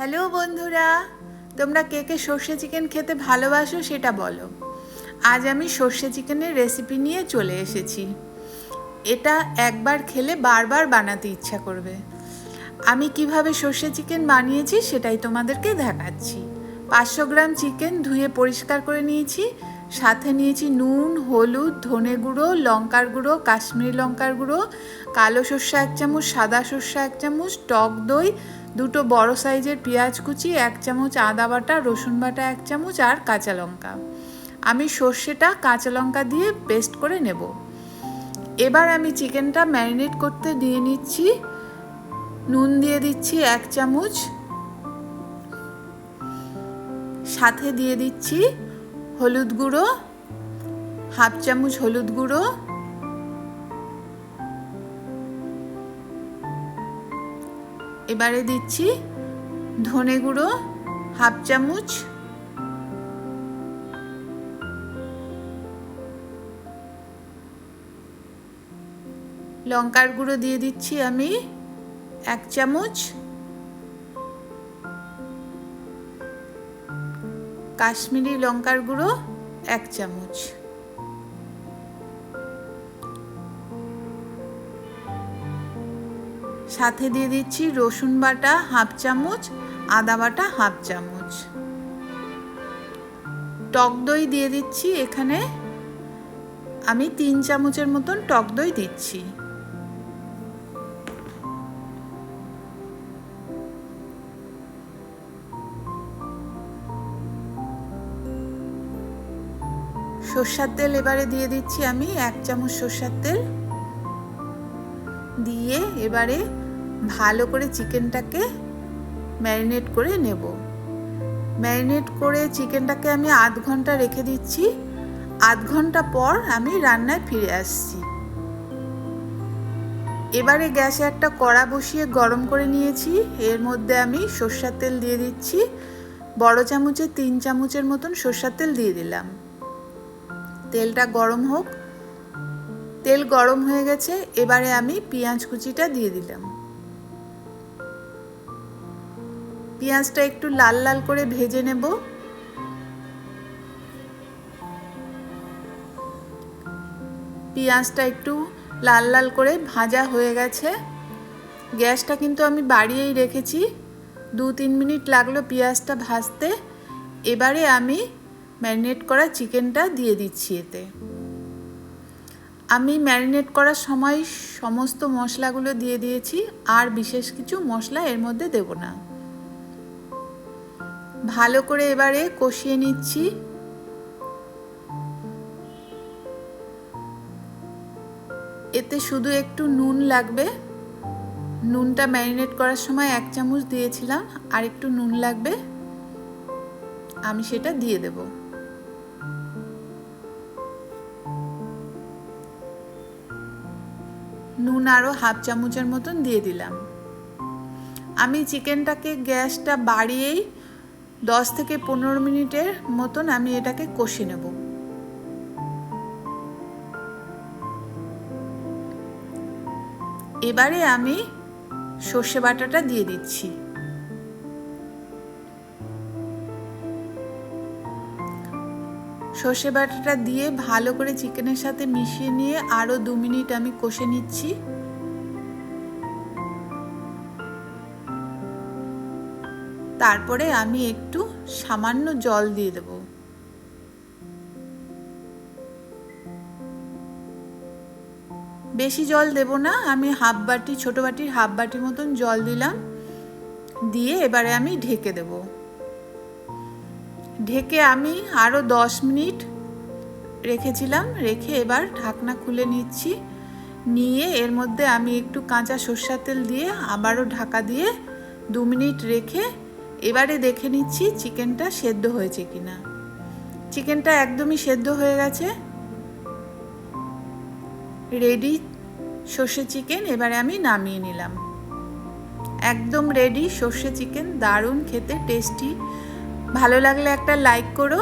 Hello বন্ধুরা, তোমরা কে কে সর্ষে চিকেন খেতে ভালোবাসো সেটা বলো। আজ আমি সর্ষে চিকেনের রেসিপি নিয়ে চলে এসেছি। এটা একবার খেলে বারবার বানাতে ইচ্ছা করবে। আমি কীভাবে সর্ষে চিকেন বানিয়েছি সেটাই তোমাদেরকে দেখাচ্ছি। পাঁচশো গ্রাম চিকেন ধুয়ে পরিষ্কার করে নিয়েছি। সাথে নিয়েছি নুন, হলুদ, ধনে গুঁড়ো, লঙ্কার গুঁড়ো, কাশ্মীরি লঙ্কার গুঁড়ো, কালো সর্ষে এক চামচ, সাদা সর্ষে এক চামচ, টক দই, দুটো বড় সাইজের পেঁয়াজ কুচি, এক চামচ আদা বাটা, রসুন বাটা এক চামচ আর কাঁচা লঙ্কা। আমি সর্ষেটা কাঁচা লঙ্কা দিয়ে পেস্ট করে নেব। এবার আমি চিকেনটা ম্যারিনেট করতে দিয়ে নিচ্ছি। নুন দিয়ে দিচ্ছি এক চামচ। সাথে দিয়ে দিচ্ছি হলুদ গুঁড়ো, হাফ চামচ হলুদ গুঁড়ো, এবারে দিচ্ছি ধনে গুঁড়ো, হাফ চামচ। লঙ্কার গুঁড়ো দিয়ে দিচ্ছি আমি, এক চামচ। কাশ্মীরি লঙ্কার গুঁড়ো এক চামচ। সাথে দিয়ে দিচ্ছি রসুন বাটা হাফ চামচ, আদা বাটা হাফ চামচ। টক দই দিয়ে দিচ্ছি এখানে। আমি তিন চামচের মতন টক দই দিচ্ছি। সর্ষার তেল এবারে দিয়ে দিচ্ছি আমি এক চামচ সর্ষার তেল। দিয়ে এবারে ভালো করে চিকেনটাকে ম্যারিনেট করে নেব। ম্যারিনেট করে চিকেনটাকে আমি আধ ঘণ্টা রেখে দিচ্ছি। আধ ঘণ্টা পর আমি রান্নায় ফিরে আসছি। এবারে গ্যাসে একটা কড়া বসিয়ে গরম করে নিয়েছি। এর মধ্যে আমি সর্ষার তেল দিয়ে দিচ্ছি। বড় চামচে তিন চামচের মতন সর্ষার তেল দিয়ে দিলাম। তেলটা গরম হোক। তেল গরম হয়ে গেছে, এবারে আমি পেঁয়াজ কুচিটা দিয়ে দিলাম। পেঁয়াজটা একটু লাল লাল করে ভেজে নেব। পেঁয়াজটা একটু লাল লাল করে ভাজা হয়ে গেছে। গ্যাসটা কিন্তু আমি বাড়িয়েই রেখেছি। দু তিন মিনিট লাগল পেঁয়াজটা ভাজতে। এবারে আমি ম্যারিনেট করা চিকেনটা দিয়ে দিচ্ছি এতে। আমি ম্যারিনেট করার সময় সমস্ত মশলাগুলো দিয়ে দিয়েছি, আর বিশেষ কিছু মশলা এর মধ্যে দেব না। ভালো করে এবারে কষিয়ে নিচ্ছি। এতে শুধু একটু নুন লাগবে। নুনটা ম্যারিনেট করার সময় এক চামচ দিয়েছিলাম, আর একটু নুন লাগবে। আমি সেটা দিয়ে দেবো। নুন আরও হাফ চামচের মতন দিয়ে দিলাম। আমি চিকেনটাকে গ্যাসটা বাড়িয়েই দশ থেকে পনেরো মিনিটের মতন আমি এটাকে কষে নেব। এবারে আমি সর্ষে বাটাটা দিয়ে দিচ্ছি। সর্ষে বাটাটা দিয়ে ভালো করে চিকেনের সাথে মিশিয়ে নিয়ে আরও দু মিনিট আমি কষে নিচ্ছি। তারপরে আমি একটু সামান্য জল দিয়ে দেব। বেশি জল দেব না, আমি হাফ বাটি, ছোট বাটির হাফ বাটির মতন জল দিলাম। দিয়ে এবারে আমি ঢেকে দেবো। ঢেকে আমি আরও দশ মিনিট রেখেছিলাম, রেখে এবার ঢাকনা খুলে নিচ্ছি। নিয়ে এর মধ্যে আমি একটু কাঁচা সর্ষার তেল দিয়ে আবারও ঢাকা দিয়ে দু মিনিট রেখে এবারে দেখে নিচ্ছি চিকেনটা সেদ্ধ হয়েছে কিনা। চিকেনটা একদমই সেদ্ধ হয়ে গেছে। রেডি সর্ষে চিকেন এবারে আমি নামিয়ে নিলাম। একদম রেডি সর্ষে চিকেন, দারুণ খেতে, টেস্টি। ভালো লাগলে একটা লাইক করো।